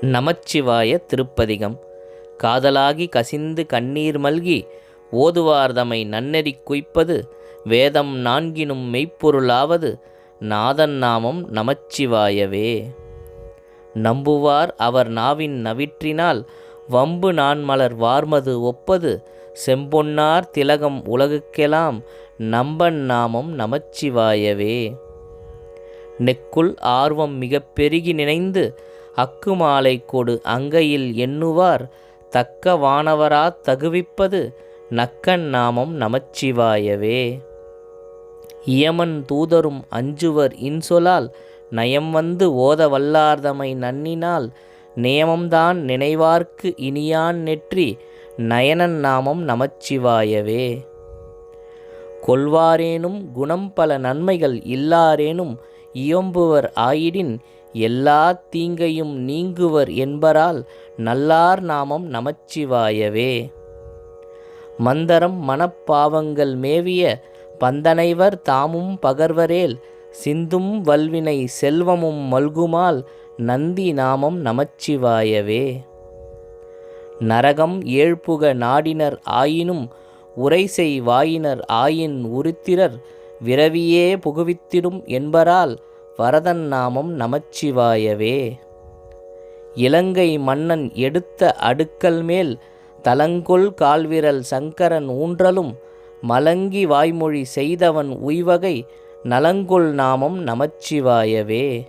நமச்சிவாய திருப்பதிகம். காதலாகி கசிந்து கண்ணீர் மல்கி ஓதுவார்தமை நன்னெறி குய்ப்பது வேதம் நான்கினும் மெய்ப்பொருளாவது நாதன் நாமம் நமச்சிவாயவே. நம்புவார் அவர் நாவின் நவிற்றினால் வம்பு நான்மலர் வார்மது ஒப்பது செம்பொன்னார் திலகம் உலகுக்கெலாம் நம்பன் நாமம் நமச்சிவாயவே. நெக்குள் ஆர்வம் மிக பெருகி நினைந்து அக்குமாலை கொடு அங்கையில் எண்ணுவார். தக்க வானவரா தகுவிப்பது நக்கன் நாமம் நமச்சிவாயவே. இயமன் தூதரும் அஞ்சுவர் இன்சொலால் நயம் வந்து ஓத வல்லார்தமை நன்னினால் நியமம்தான் நினைவார்க்கு இனியான் நெற்றி நயனன் நாமம் நமச்சிவாயவே. கொள்வாரேனும் குணம் பல நன்மைகள் இல்லாரேனும் இயம்புவர் ஆயிடின் எல்லா தீங்கையும் நீங்குவர் என்பரால் நல்லார் நாமம் நமச்சிவாயவே. மந்தரம் மனப்பாவங்கள் மேவிய பந்தனைவர் தாமும் பகர்வரேல் சிந்தும் வல்வினை செல்வமும் மல்குமால் நந்தி நாமம் நமச்சிவாயவே. நரகம் ஏழ்புக நாடினர் ஆயினும் உரைசெய் வாயினர் ஆயின் உருத்திரர் விரவியே புகுவித்திடும் என்பரால் வரதன் நாமம் நமச்சிவாயவே. இலங்கை மன்னன் எடுத்த அடுக்கல் மேல் தலங்கொள் கால்விரல் சங்கரன் ஊன்றலும் மலங்கி வாய்மொழி செய்தவன் உய்வகை நலங்கொள் நாமம் நமச்சிவாயவே.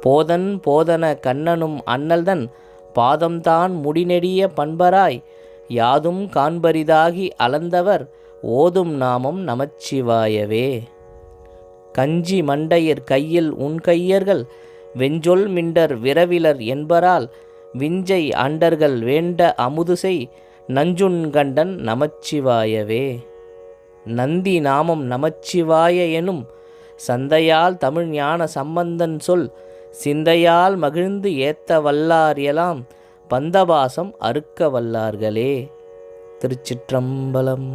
போதன் போதன கண்ணனும் அண்ணல்தன் பாதம்தான் முடிநெடிய பண்பராய் யாதும் காண்பரிதாகி அளந்தவர் ஓதும் நாமம் நமச்சிவாயவே. கஞ்சி மண்டையர் கையில் உன் கையர்கள் வெஞ்சொல் மிண்டர் விரவிலர் என்பரால் விஞ்சை அண்டர்கள் வேண்ட அமுதுசை நஞ்சுண்கண்டன் நமச்சிவாயவே. நந்தி நாமம் நமச்சிவாய எனும் சந்தையால் தமிழ் ஞான சம்பந்தன் சொல் சிந்தையால் மகிழ்ந்து ஏத்த வல்லார் எலாம் பந்தபாசம் அறுக்க வல்லார்களே. திருச்சிற்றம்பலம்.